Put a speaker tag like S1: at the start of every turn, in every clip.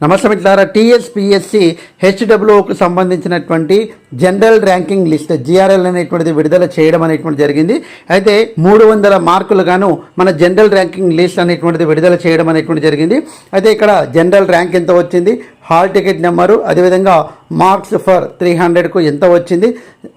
S1: నమస్తే మిత్రులారా టీఎస్పిఎస్సి హెచ్డబ్ల్యూకు సంబంధించినటువంటి జనరల్ ర్యాంకింగ్ లిస్ట్ జిఆర్ఎల్ అనేటువంటిది విడుదల చేయడం అనేటువంటి జరిగింది. అయితే మూడు వందల మార్కులు గాను మన జనరల్ ర్యాంకింగ్ లిస్ట్ అనేటువంటిది విడుదల చేయడం అనేటువంటి జరిగింది. అయితే ఇక్కడ జనరల్ ర్యాంక్ ఎంత వచ్చింది? హాల్ టికెట్ నెంబరు అదేవిధంగా మార్క్స్ ఫర్ త్రీ హండ్రెడ్కు ఎంత వచ్చింది?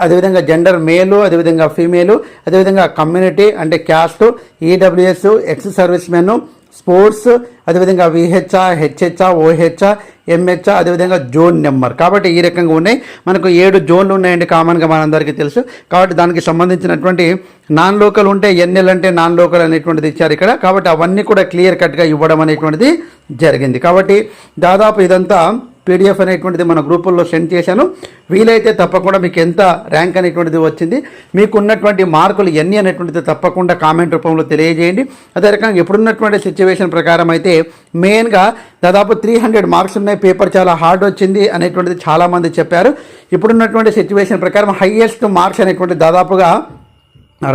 S1: అదేవిధంగా జెండర్ మేలు అదేవిధంగా ఫీమేలు అదేవిధంగా కమ్యూనిటీ అంటే caste EWS ex service men sports అదేవిధంగా విహెచ్ఆ హెచ్హెచ్ఆ ఓహెచ్ఆ ఎంహెచ్ఆ అదేవిధంగా జోన్ నెంబర్. కాబట్టి ఈ రకంగా ఉన్నాయి. మనకు ఏడు జోన్లు ఉన్నాయండి కామన్గా మనందరికీ తెలుసు. కాబట్టి దానికి సంబంధించినటువంటి నాన్ లోకల్ ఉంటే ఎన్ఎల్ అంటే నాన్ లోకల్ అనేటువంటిది ఇచ్చారు ఇక్కడ. కాబట్టి అవన్నీ కూడా క్లియర్ కట్గా ఇవ్వడం అనేటువంటిది జరిగింది. కాబట్టి దాదాపు ఇదంతా పీడిఎఫ్ అనేటువంటిది మన గ్రూపుల్లో సెండ్ చేశాను. వీలైతే తప్పకుండా మీకు ఎంత ర్యాంక్ అనేటువంటిది వచ్చింది మీకు ఉన్నటువంటి మార్కులు ఎన్ని అనేటువంటిది తప్పకుండా కామెంట్ రూపంలో తెలియజేయండి. అదే రకంగా ఇప్పుడున్నటువంటి సిచ్యువేషన్ ప్రకారం అయితే మెయిన్గా దాదాపు త్రీ హండ్రెడ్ మార్క్స్ ఉన్నాయి పేపర్ చాలా హార్డ్ వచ్చింది అనేటువంటిది చాలామంది చెప్పారు. ఇప్పుడున్నటువంటి సిచ్యువేషన్ ప్రకారం హయ్యెస్ట్ మార్క్స్ అనేటువంటి దాదాపుగా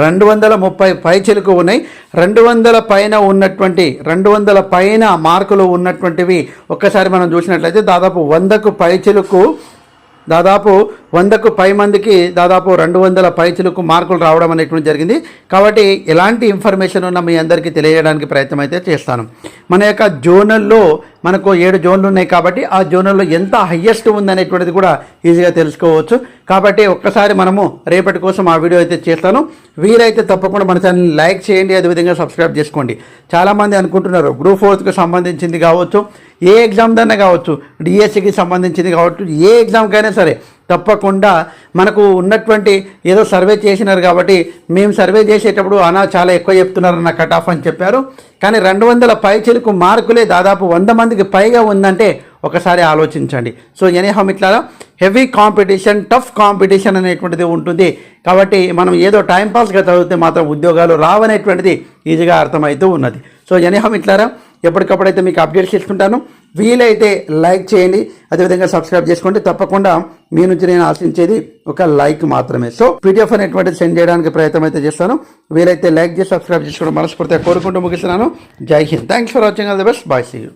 S1: రెండు వందల ముప్పై పైచిలకు ఉన్నాయి. రెండు వందల పైన ఉన్నటువంటి రెండు వందల పైన మార్కులు ఉన్నటువంటివి ఒక్కసారి మనం చూసినట్లయితే దాదాపు వందకు పైచిలకు దాదాపు వందకు పై మందికి దాదాపు రెండు వందల పైచులకు మార్కులు రావడం అనేటువంటి జరిగింది. కాబట్టి ఎలాంటి ఇన్ఫర్మేషన్ ఉన్న మీ అందరికీ తెలియజేయడానికి ప్రయత్నం అయితే చేస్తాను. మన యొక్క జోనల్లో మనకు ఏడు జోన్లు ఉన్నాయి కాబట్టి ఆ జోనల్లో ఎంత హయ్యెస్ట్ ఉందనేటువంటిది కూడా ఈజీగా తెలుసుకోవచ్చు. కాబట్టి ఒక్కసారి మనము రేపటి కోసం ఆ వీడియో అయితే చేస్తాను. వీలైతే తప్పకుండా మన ఛానల్ని లైక్ చేయండి అదేవిధంగా సబ్స్క్రైబ్ చేసుకోండి. చాలామంది అనుకుంటున్నారు గ్రూప్ ఫోర్త్కి సంబంధించింది కావచ్చు ఏ ఎగ్జామ్ దన్నా కావచ్చు డిఎస్సికి సంబంధించింది కావచ్చు ఏ ఎగ్జామ్కైనా సరే తప్పకుండా మనకు ఉన్నటువంటి ఏదో సర్వే చేసినారు కాబట్టి మేము సర్వే చేసేటప్పుడు అనా చాలా ఎక్కువ చెప్తున్నారు కట్ ఆఫ్ అని చెప్పారు. కానీ రెండు వందల పై చిలుకు మార్కులే దాదాపు వంద మందికి పైగా ఉందంటే ఒకసారి ఆలోచించండి. సో ఎనీహౌ ఇట్లా హెవీ కాంపిటీషన్ టఫ్ కాంపిటీషన్ అనేటువంటిది ఉంటుంది. కాబట్టి మనం ఏదో టైంపాస్గా చదివితే మాత్రం ఉద్యోగాలు రావనేటువంటిది ఈజీగా అర్థమవుతూ ఉన్నది. సో ఎనీహౌ ఇట్లారా ఎప్పటికప్పుడైతే మీకు అప్డేట్స్ ఇస్తుంటాను. వీలైతే లైక్ చేయండి. అదేవిధంగా సబ్స్క్రైబ్ చేసుకోండి. తప్పకుండా మీ నుంచి నేను ఆశించేది ఒక లైక్ మాత్రమే. సో పీడిఎఫ్ అనేటువంటిది సెండ్ చేయడానికి ప్రయత్నం అయితే చేస్తాను. వీలైతే లైక్ చేసి సబ్స్క్రైబ్ చేసుకోవడం మనస్ఫూర్తిగా కోరుకుంటూ ముగిస్తున్నాను. జై Hind. Thanks for watching all the best bye see you